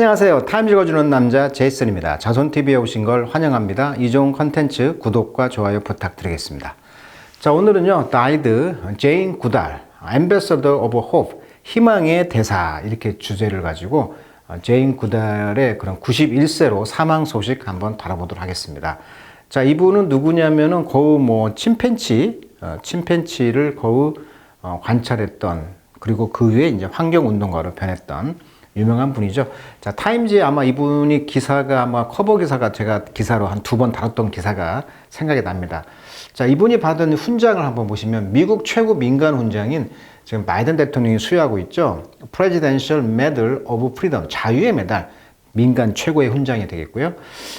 안녕하세요. 타임 읽어주는 남자 제이슨입니다. 자손TV에 오신 걸 환영합니다. 이 좋은 컨텐츠 구독과 좋아요 부탁드리겠습니다. 자, 오늘은요, 다이드 제인 구달, 엠베서더 오브 호프, 희망의 대사, 이렇게 주제를 가지고 어, 제인 구달의 그런 91세로 사망 소식 한번 다뤄보도록 하겠습니다. 자, 이분은 누구냐면은 거의 뭐 침팬치, 어, 침팬치를 거의 어, 관찰했던 그리고 그 후에 이제 환경운동가로 변했던 유명한 분이죠. 자, 타임즈에 아마 이분이 기사가 아마 커버 기사가 제가 기사로 한 두 번 다뤘던 기사가 생각이 납니다. 자, 이분이 받은 훈장을 한번 보시면 미국 최고 민간 훈장인 지금 바이든 대통령이 수여하고 있죠. Presidential Medal of Freedom, 자유의 메달. 민간 최고의 훈장이 되겠고요.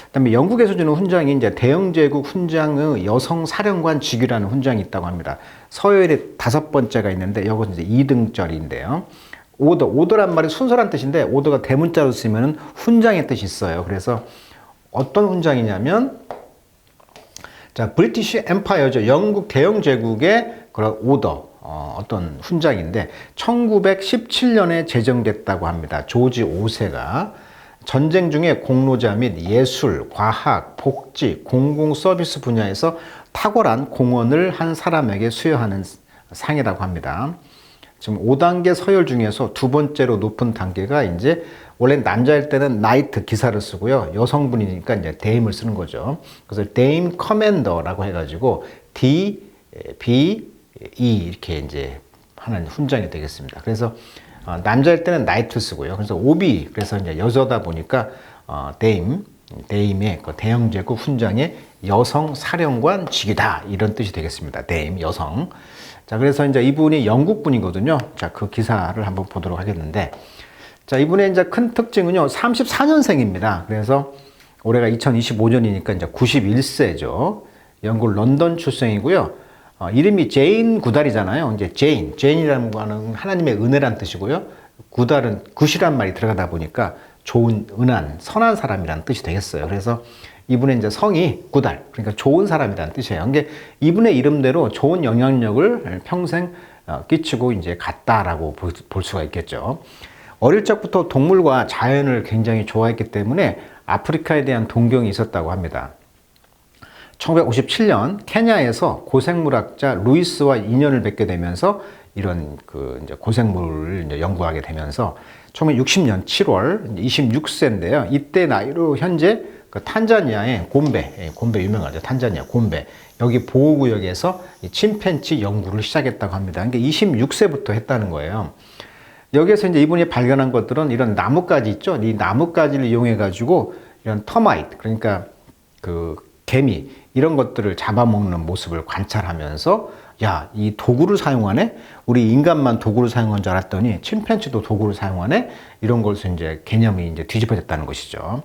그다음에 영국에서 주는 훈장이 이제 대영제국 훈장의 여성 사령관 직위라는 훈장이 있다고 합니다. 서열에 다섯 번째가 있는데 이것은 이제 2등짜리인데요. 오더, 오더란 말이 순서란 뜻인데 오더가 대문자로 쓰면 훈장의 뜻이 있어요. 그래서 어떤 훈장이냐면 자, 브리티시 엠파이어죠. 영국 대영 제국의 그런 오더 어, 어떤 훈장인데 1917년에 제정됐다고 합니다. 조지 5세가 전쟁 중에 공로자 및 예술, 과학, 복지, 공공 서비스 분야에서 탁월한 공헌을 한 사람에게 수여하는 상이라고 합니다. 지금 5단계 서열 중에서 두 번째로 높은 단계가 이제 원래 남자일 때는 나이트 기사를 쓰고요. 여성분이니까 이제 데임을 쓰는 거죠. 그래서 데임 커맨더라고 해가지고 D, B, E 이렇게 이제 하는 훈장이 되겠습니다. 그래서 어, 남자일 때는 나이트 쓰고요. 그래서 오비 그래서 이제 여자다 보니까 어, 데임 데임의 그 대영제국 훈장의 여성 사령관 직이다 이런 뜻이 되겠습니다. 데임 여성. 자 그래서 이제 이분이 영국 분이거든요. 자 그 기사를 한번 보도록 하겠는데 자 이분의 이제 큰 특징은요 34년생입니다. 그래서 올해가 2025년이니까 이제 91세죠. 영국 런던 출생이고요. 어, 이름이 제인 구달이잖아요. 이제 제인, 제인이라는 거는 하나님의 은혜란 뜻이고요. 구달은 굿이란 말이 들어가다 보니까 좋은, 은한, 선한 사람이라는 뜻이 되겠어요. 그래서 이분의 이제 성이 구달, 그러니까 좋은 사람이라는 뜻이에요. 이게 이분의 이름대로 좋은 영향력을 평생 어, 끼치고 이제 갔다라고 볼 수가 있겠죠. 어릴 적부터 동물과 자연을 굉장히 좋아했기 때문에 아프리카에 대한 동경이 있었다고 합니다. 1957년 케냐에서 고생물학자 루이스와 인연을 맺게 되면서 이런 그 이제 고생물을 이제 연구하게 되면서 1960년 7월 26세인데요. 이때 나이로 현재 그 탄자니아의 곰베, 예, 곰베 유명하죠. 탄자니아 곰베. 여기 보호구역에서 침팬치 연구를 시작했다고 합니다. 그러니까 26세부터 했다는 거예요. 여기에서 이제 이분이 발견한 것들은 이런 나뭇가지 있죠. 이 나뭇가지를 이용해 가지고 이런 터마이트, 그러니까 그 개미 이런 것들을 잡아먹는 모습을 관찰하면서 야, 이 도구를 사용하네? 우리 인간만 도구를 사용한 줄 알았더니 침팬지도 도구를 사용하네? 이런 걸서 이제 개념이 이제 뒤집어졌다는 것이죠.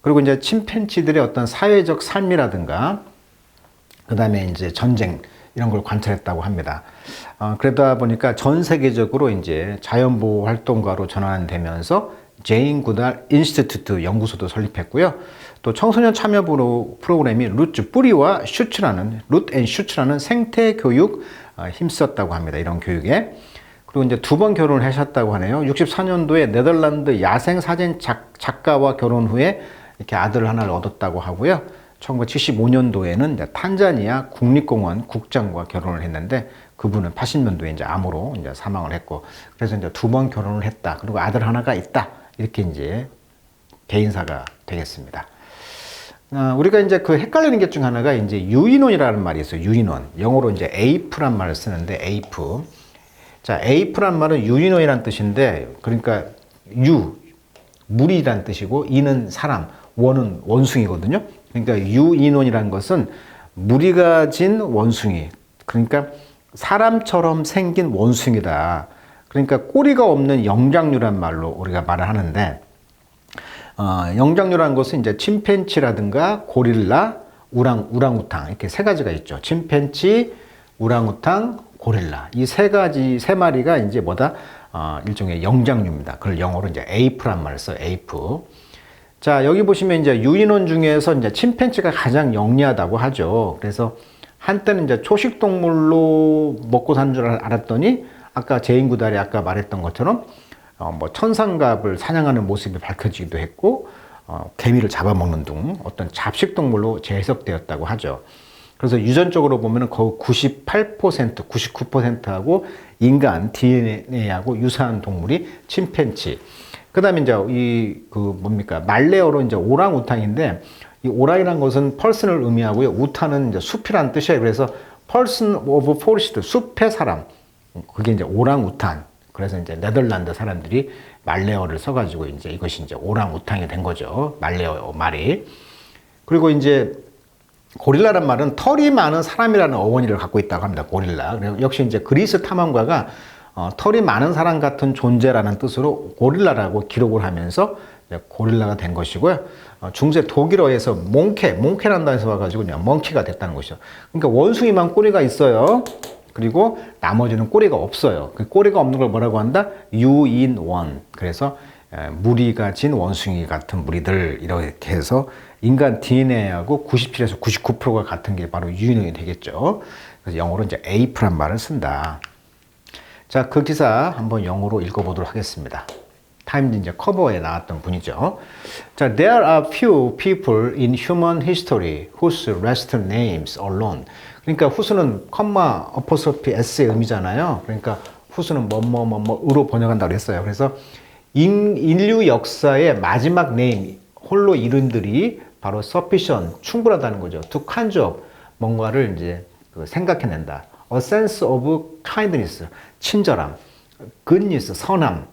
그리고 이제 침팬지들의 어떤 사회적 삶이라든가 그 다음에 이제 전쟁 이런 걸 관찰했다고 합니다. 어, 그러다 보니까 전 세계적으로 이제 자연보호 활동가로 전환되면서 제인 구달 인스티튜트 연구소도 설립했고요. 또 청소년 참여 프로그램이 루츠 뿌리와 슈츠라는 룻앤 슈츠라는 생태 교육 어, 힘썼다고 합니다. 이런 교육에. 그리고 이제 두 번 결혼을 하셨다고 하네요. 64년도에 네덜란드 야생 사진 작, 작가와 결혼 후에 이렇게 아들을 하나를 얻었다고 하고요. 1975년도에는 탄자니아 국립공원 국장과 결혼을 했는데 그분은 80년도에 이제 암으로 이제 사망을 했고 그래서 이제 두 번 결혼을 했다. 그리고 아들 하나가 있다. 이렇게 이제 개인사가 되겠습니다. 어, 우리가 이제 그 헷갈리는 게중 하나가 이제 유인원이라는 말이 있어요. 유인원. 영어로 이제 ap란 말을 쓰는데 ape. 자, ape란 말은 유인원이란 뜻인데 그러니까 유 물이란 뜻이고 이는 사람, 원은 원숭이거든요. 그러니까 유인원이라는 것은 물이 가진 원숭이. 그러니까 사람처럼 생긴 원숭이다. 그러니까 꼬리가 없는 영장류란 말로 우리가 말을 하는데 어, 영장류라는 것은 이제 침팬치라든가 고릴라, 우랑, 우랑우탕 이렇게 세 가지가 있죠. 침팬치, 우랑우탕, 고릴라 이 세 가지 세 마리가 이제 뭐다 어, 일종의 영장류입니다. 그걸 영어로 이제 에이프란 말을 써요. 에이프. 자 여기 보시면 이제 유인원 중에서 이제 침팬치가 가장 영리하다고 하죠. 그래서 한때는 이제 초식 동물로 먹고 산 줄 알았더니 아까 제인 구달이 아까 말했던 것처럼 어, 뭐 천상갑을 사냥하는 모습이 밝혀지기도 했고 어, 개미를 잡아먹는 등 어떤 잡식 동물로 재해석되었다고 하죠. 그래서 유전적으로 보면 거의 98%, 99%하고 인간 DNA하고 유사한 동물이 침팬치. 그다음에 이제 이 그 뭡니까 말레어로 이제 오랑우탕인데 이 오랑이란 것은 펄슨을 의미하고요. 우탄은 이제 숲이란 뜻이에요. 그래서 person of forest 숲의 사람. 그게 이제 오랑우탄. 그래서 이제 네덜란드 사람들이 말레어를 써가지고 이제 이것이 이제 오랑우탕이 된 거죠. 말레어 말이. 그리고 이제 고릴라란 말은 털이 많은 사람이라는 어원이를 갖고 있다고 합니다. 고릴라. 그리고 역시 이제 그리스 탐험가가 어, 털이 많은 사람 같은 존재라는 뜻으로 고릴라라고 기록을 하면서 고릴라가 된 것이고요. 어, 중세 독일어에서 몽케, 몽케란 단에서 와가지고 그냥 멍키가 됐다는 것이죠. 그러니까 원숭이만 꼬리가 있어요. 그리고 나머지는 꼬리가 없어요. 그 꼬리가 없는 걸 뭐라고 한다? 유인원. 그래서 에, 무리가 진 원숭이 같은 무리들 이렇게 해서 인간 DNA하고 97에서 99%가 같은 게 바로 유인원이 되겠죠. 그래서 영어로 이제 ape란 말을 쓴다. 자, 그 기사 한번 영어로 읽어보도록 하겠습니다. 타임즈 이제 커버에 나왔던 분이죠. 자, there are few people in human history whose last names alone. 그러니까 후수는 컴마 어퍼서피 s의 의미잖아요. 그러니까 후수는 뭐뭐뭐뭐으로 번역한다고 그랬어요. 그래서 인, 인류 역사의 마지막 네임, 홀로 이름들이 바로 sufficient, 충분하다는 거죠. to conjure, 뭔가를 이제 그 생각해낸다. A sense of kindness, 친절함, goodness, 선함,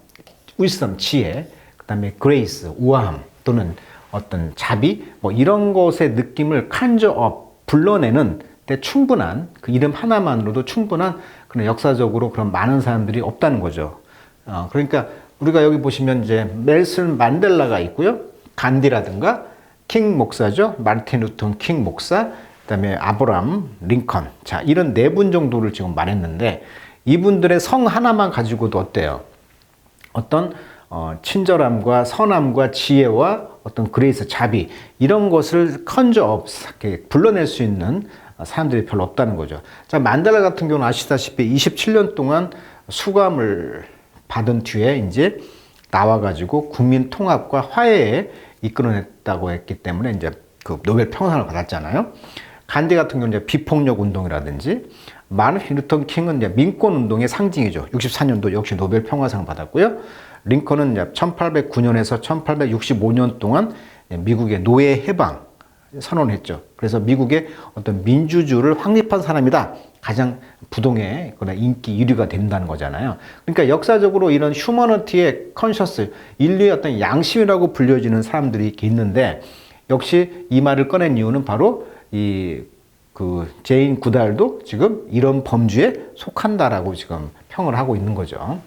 wisdom, 지혜, 그 다음에 grace, 우아함 또는 어떤 자비, 뭐 이런 것의 느낌을 conjure up, 불러내는 데 충분한 그 이름 하나만으로도 충분한 그런 역사적으로 그런 많은 사람들이 없다는 거죠. 어, 그러니까 우리가 여기 보시면 이제 멜슨 만델라가 있고요. 간디라든가 킹 목사죠. 마르틴 루튼 킹 목사, 그다음에 아브람 링컨. 자, 이런 네 분 정도를 지금 말했는데 이분들의 성 하나만 가지고도 어때요? 어떤 어, 친절함과 선함과 지혜와 어떤 그레이스 자비 이런 것을 컨저 업 불러낼 수 있는 사람들이 별로 없다는 거죠. 자 만델라 같은 경우는 아시다시피 27년 동안 수감을 받은 뒤에 이제 나와가지고 국민 통합과 화해에 이끌어냈다고 했기 때문에 이제 그 노벨 평화상을 받았잖아요. 간디 같은 경우는 이제 비폭력 운동이라든지 마르틴 루터 킹은 이제 민권 운동의 상징이죠. 64년도 역시 노벨 평화상을 받았고요. 링컨은 이제 1809년에서 1865년 동안 미국의 노예 해방 선언했죠. 그래서 미국의 어떤 민주주의를 확립한 사람이다. 가장 부동의 인기 1위가 된다는 거잖아요. 그러니까 역사적으로 이런 휴머너티의 컨셔스, 인류의 어떤 양심이라고 불려지는 사람들이 있는데 역시 이 말을 꺼낸 이유는 바로 이 그 제인 구달도 지금 이런 범주에 속한다라고 지금 평을 하고 있는 거죠.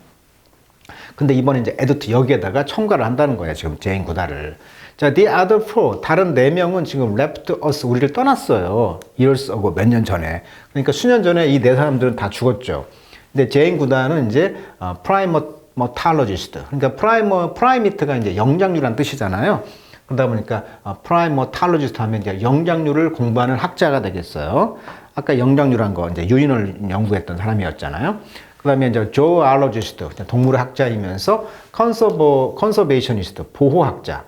근데 이번에 이제 에드트 여기에다가 첨가를 한다는 거예요. 지금 제인 구달을. 자, the other four, 다른 네 명은 지금 left us, 우리를 떠났어요. years ago, 몇년 전에. 그러니까 수년 전에 이 네 사람들은 다 죽었죠. 근데 제인 구단은 이제 어, primatologist. 그러니까 primer, primate가 이제 영장류란 뜻이잖아요. 그러다 보니까 어, primatologist 하면 이제 영장류를 공부하는 학자가 되겠어요. 아까 영장류란 거 이제 유인을 연구했던 사람이었잖아요. 그다음에 이제 zoologist, 동물학자이면서 conserv, conservationist, 보호학자.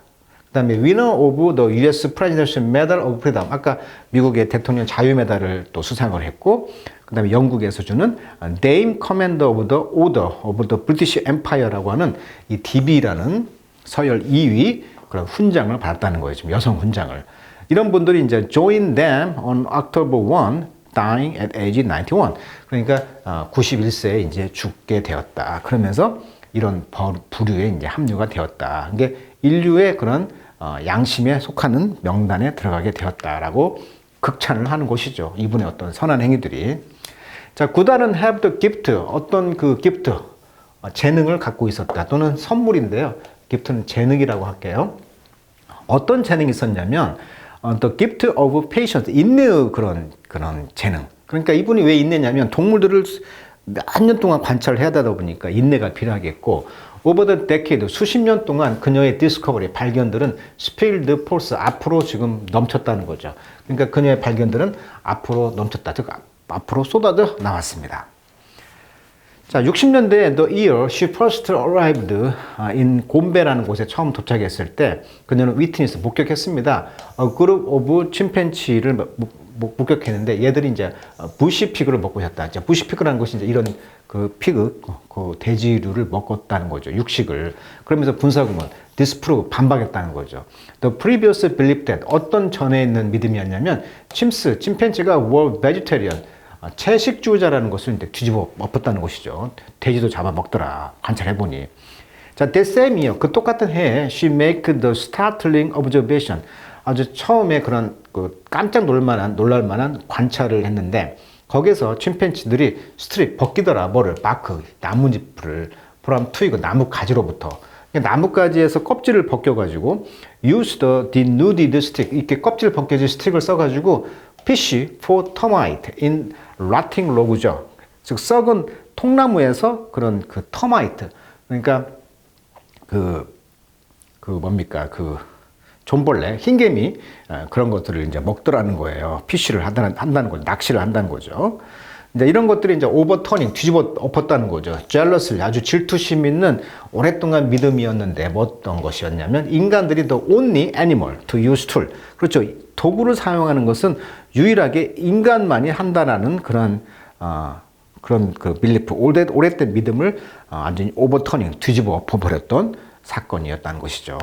그다음에 winner of the U.S. Presidential Medal of Freedom. 아까 미국의 대통령 자유 메달을 또 수상을 했고, 그다음에 영국에서 주는 Dame Commander of the Order of the British Empire라고 하는 이 DB라는 서열 2위 그런 훈장을 받았다는 거예요. 지금 여성 훈장을. 이런 분들이 이제 join them on October 1, dying at age 91. 그러니까 91세에 이제 죽게 되었다. 그러면서 이런 부류에 이제 합류가 되었다. 이게 인류의 그런 어, 양심에 속하는 명단에 들어가게 되었다라고 극찬을 하는 것이죠. 이분의 어떤 선한 행위들이. 자, 구단은 have the gift, 어떤 그 gift, 어, 재능을 갖고 있었다. 또는 선물인데요. Gift는 재능이라고 할게요. 어떤 재능이 있었냐면, 어, the gift of patience, 인내의 그런, 그런 재능. 그러니까 이분이 왜 인내냐면 동물들을 몇 년 동안 관찰을 해야 되다 보니까 인내가 필요하겠고, 오버 더 데케이드 수십 년 동안 그녀의 디스커버리 발견들은 스필드 폴스 앞으로 지금 넘쳤다는 거죠. 그러니까 그녀의 발견들은 앞으로 넘쳤다. 즉 앞으로 쏟아져 나왔습니다. 자, 60년대 the year she first arrived in 곰베라는 곳에 처음 도착했을 때 그녀는 위트니스 목격했습니다. A group of 침팬치를 목격했는데 얘들이 이제 부시 피그를 먹고 있었다. 이제 부시 피그라는 것이 이제 이런 그 피그 그 돼지류를 먹었다는 거죠. 육식을. 그러면서 분사구문 디스프로 반박했다는 거죠. The previous belief that 어떤 전에 있는 믿음이었냐면 침스 침팬지가 were vegetarian 아, 채식주의자라는 것을 이제 뒤집어 엎었다는 것이죠. 돼지도 잡아 먹더라. 관찰해 보니. 자, year, 그 똑같은 해에 she make the startling observation. 아주 처음에 그런 그 깜짝 놀만한 놀랄만한 관찰을 했는데 거기서 침팬지들이 스트립 벗기더라 뭐를 바크 나뭇잎을 프람 투이고 나무 가지로부터 나뭇가지에서 껍질을 벗겨가지고 use the denuded stick 이렇게 껍질 벗겨진 스틱을 써가지고 fish for termite in rotting log죠. 즉 썩은 통나무에서 그런 그 터마이트 그러니까 그, 그 뭡니까 그 존벌레, 흰개미 어, 그런 것들을 이제 먹더라는 거예요. 피쉬를 한다는, 한다는 거죠. 낚시를 한다는 거죠. 이제 이런 것들이 이제 오버터닝 뒤집어 엎었다는 거죠. 젤러스 아주 질투심 있는 오랫동안 믿음이었는데 뭐 어떤 것이었냐면 인간들이 the only animal to use tool. 그렇죠. 도구를 사용하는 것은 유일하게 인간만이 한다라는 그런 어, 그런 그 빌리프 오래, 오랫된 믿음을 어, 완전히 오버터닝 뒤집어 엎어버렸던 사건이었다는 것이죠.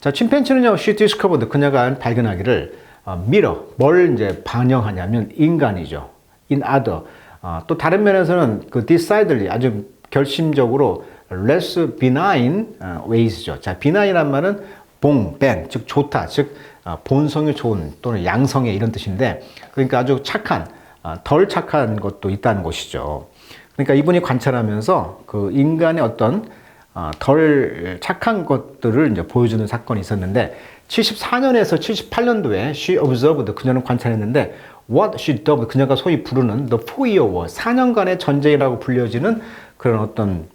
자, 침팬치는요, she discovered 그녀가 발견하기를 어, 미러 뭘 이제 반영하냐면 인간이죠. in other 어, 또 다른 면에서는 그 decidedly 아주 결심적으로 less benign 어, ways죠. 자, benign이란 말은 봉, 벤, 즉 좋다, 즉 어, 본성이 좋은 또는 양성의 이런 뜻인데 그러니까 아주 착한 어, 덜 착한 것도 있다는 것이죠. 그러니까 이분이 관찰하면서 그 인간의 어떤 어, 덜 착한 것들을 이제 보여주는 사건이 있었는데 74년에서 78년도에 she observed 그녀는 관찰했는데 what she dubbed 그녀가 소위 부르는 the four year war 4년간의 전쟁이라고 불려지는 그런 어떤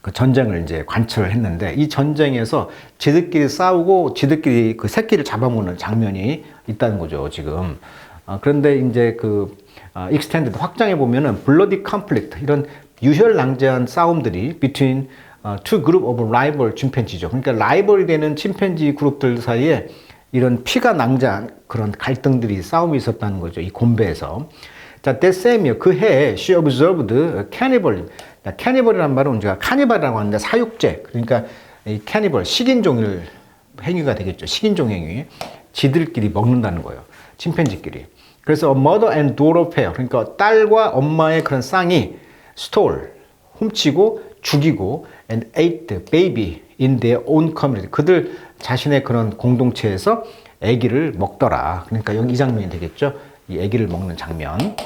그 전쟁을 이제 관찰을 했는데 이 전쟁에서 지들끼리 싸우고 지들끼리 그 새끼를 잡아먹는 장면이 있다는 거죠 지금. 어, 그런데 이제 그 어, 익스텐드 확장해 보면은 블러디 컴플릭트 이런 유혈낭제한 싸움들이 between 투 그룹 오브 라이벌 침팬지죠. 그러니까 라이벌이 되는 침팬지 그룹들 사이에 이런 피가 낭자한 그런 갈등들이 싸움이 있었다는 거죠. 이 곰배에서. 자, that same year, 그 해에 she observed cannibal. 캐니벌이란 말은 우리가 카니발이라고 하는데 사육제. 그러니까 이 캐니벌, 식인종일 행위가 되겠죠. 식인종 행위. 지들끼리 먹는다는 거예요. 침팬지끼리. 그래서 mother and daughter pair. 그러니까 딸과 엄마의 그런 쌍이 stole, 훔치고 죽이고 and ate baby in their own community. 그들 자신의 그런 공동체에서 아기를 먹더라. 그러니까 여기 이 장면이 되겠죠. 이 아기를 먹는 장면.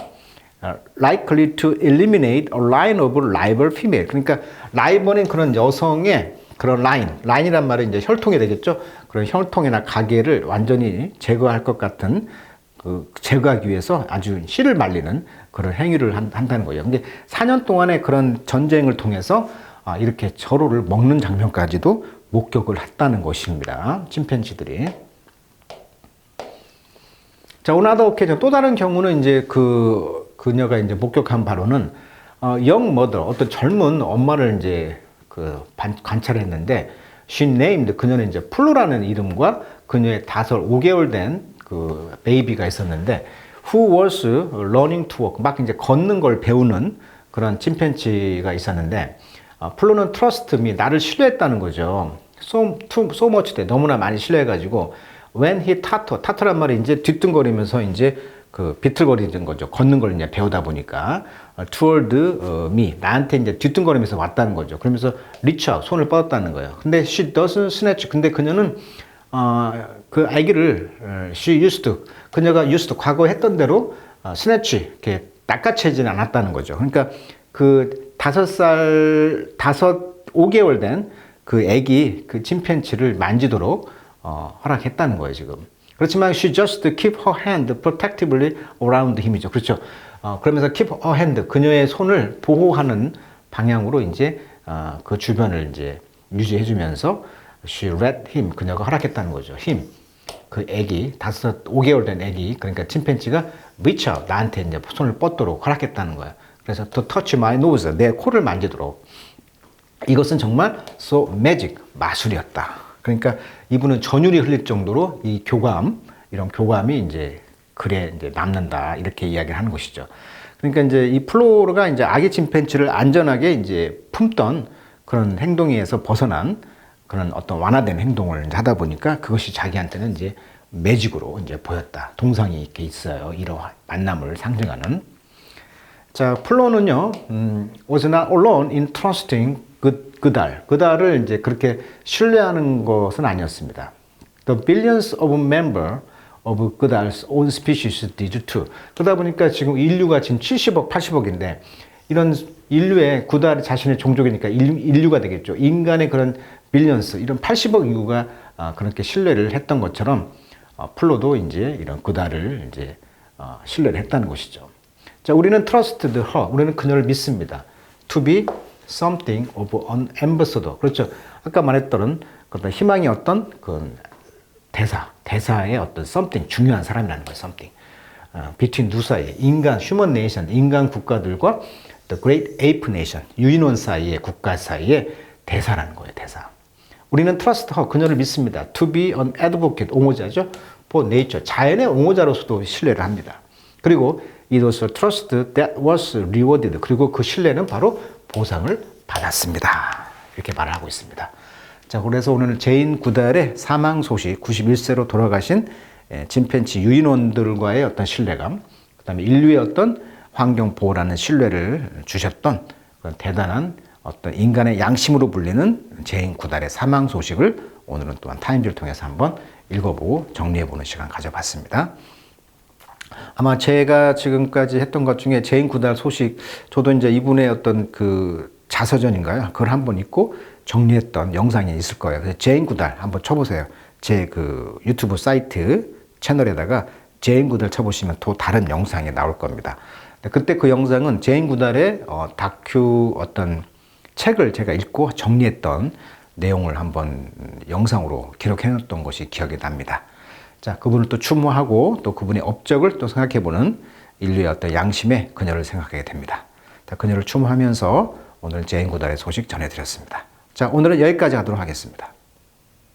likely to eliminate a line of rival female. 그러니까 라이벌인 그런 여성의 그런 라인, 라인이란 말은 이제 혈통이 되겠죠. 그런 혈통이나 가계를 완전히 제거할 것 같은 그 제거하기 위해서 아주 씨를 말리는 그런 행위를 한, 다는 거예요. 근데 4년 동안의 그런 전쟁을 통해서 아, 이렇게 서로를 먹는 장면까지도 목격을 했다는 것입니다. 침팬지들이. 자, 오나더 오케이션 또 다른 경우는 이제 그 그녀가 이제 목격한 바로는 어, 영 머더 어떤 젊은 엄마를 이제 그 반, 관찰했는데 she named 그녀는 이제 플로라는 이름과 그녀의 다섯 5개월 된 그 베이비가 있었는데 who was learning to walk 막 이제 걷는 걸 배우는 그런 침팬지가 있었는데 어, 플로는 trust me, 나를 신뢰했다는 거죠. so, too, so much 때 너무나 많이 신뢰해가지고 when he tato, 타토란 말이 이제 뒤뚱거리면서 이제 그 비틀거리는 거죠. 걷는 걸 이제 배우다 보니까 어, toward me, 나한테 이제 뒤뚱거리면서 왔다는 거죠. 그러면서 reach out, 손을 뻗었다는 거예요. 근데 she doesn't snatch. 근데 그녀는 어, 그 아기를 어, she used to, 그녀가 used to 과거 했던 대로 어, snatch 이렇게 낚아채지는 않았다는 거죠. 그러니까 그 다섯 살, 다섯, 5개월 된 그 애기, 그 침팬치를 만지도록 어, 허락했다는 거예요, 지금. 그렇지만 she just keep her hand protectively around him이죠. 그렇죠. 어, 그러면서 keep her hand, 그녀의 손을 보호하는 방향으로 이제 어, 그 주변을 이제 유지해 주면서 she let him, 그녀가 허락했다는 거죠. him. 그 애기, 다섯, 5개월 된 애기, 그러니까 침팬지가 reach out, 나한테 이제 손을 뻗도록 허락했다는 거야. 그래서 to touch my nose, 내 코를 만지도록. 이것은 정말 so magic, 마술이었다. 그러니까 이분은 전율이 흘릴 정도로 이 교감, 이런 교감이 이제 글에 이제 남는다. 이렇게 이야기를 하는 것이죠. 그러니까 이제 이 플로르가 이제 아기 침팬지를 안전하게 이제 품던 그런 행동에서 벗어난 그런 어떤 완화된 행동을 하다 보니까 그것이 자기한테는 이제 매직으로 이제 보였다. 동상이 이렇게 있어요. 이런 만남을 상징하는. 자, 플로는요, 음, was not alone in trusting 그, 그달. 그달을 이제 그렇게 신뢰하는 것은 아니었습니다. The billions of member of 그달's own species did too. 그러다 보니까 지금 인류가 지금 70억, 80억인데 이런 인류의 구달 자신의 종족이니까 인류, 인류 가 되겠죠. 인간의 그런 빌리언스, 이런 80억 인구가 아, 그렇게 신뢰를 했던 것처럼 어, 플로도 이제 이런 그달을 이제 어, 신뢰를 했다는 것이죠. 자, 우리는 trusted her. 우리는 그녀를 믿습니다. To be something of an ambassador. 그렇죠. 아까 말했던 그런 희망의 어떤 그 대사, 대사의 어떤 something 중요한 사람이라는 거예요. something. 어, between 두 사이에 인간 human nation 인간 국가들과 the great ape nation 유인원 사이의 국가 사이의 대사라는 거예요. 대사. 우리는 trust her 그녀를 믿습니다. To be an advocate 옹호자죠. for nature 자연의 옹호자로서도 신뢰를 합니다. 그리고 it was trust that was rewarded. 그리고 그 신뢰는 바로 보상을 받았습니다. 이렇게 말을 하고 있습니다. 자, 그래서 오늘 제인 구달의 사망 소식, 91세로 돌아가신 예, 침팬치 유인원들과의 어떤 신뢰감, 그 다음에 인류의 어떤 환경 보호라는 신뢰를 주셨던 대단한 어떤 인간의 양심으로 불리는 제인 구달의 사망 소식을 오늘은 또한 타임즈를 통해서 한번 읽어보고 정리해보는 시간 가져봤습니다. 아마 제가 지금까지 했던 것 중에 제인 구달 소식, 저도 이제 이분의 어떤 그 자서전인가요? 그걸 한번 읽고 정리했던 영상이 있을 거예요. 제인 구달 한번 쳐보세요. 제 그 유튜브 사이트 채널에다가 제인 구달 쳐보시면 또 다른 영상이 나올 겁니다. 그때 그 영상은 제인 구달의 어, 다큐 어떤 책을 제가 읽고 정리했던 내용을 한번 영상으로 기록해 놨던 것이 기억이 납니다. 자, 그분을 또 추모하고 또 그분의 업적을 또 생각해보는 인류의 어떤 양심의 그녀를 생각하게 됩니다. 자, 그녀를 추모하면서 오늘 제인 구달의 소식 전해드렸습니다. 자, 오늘은 여기까지 하도록 하겠습니다.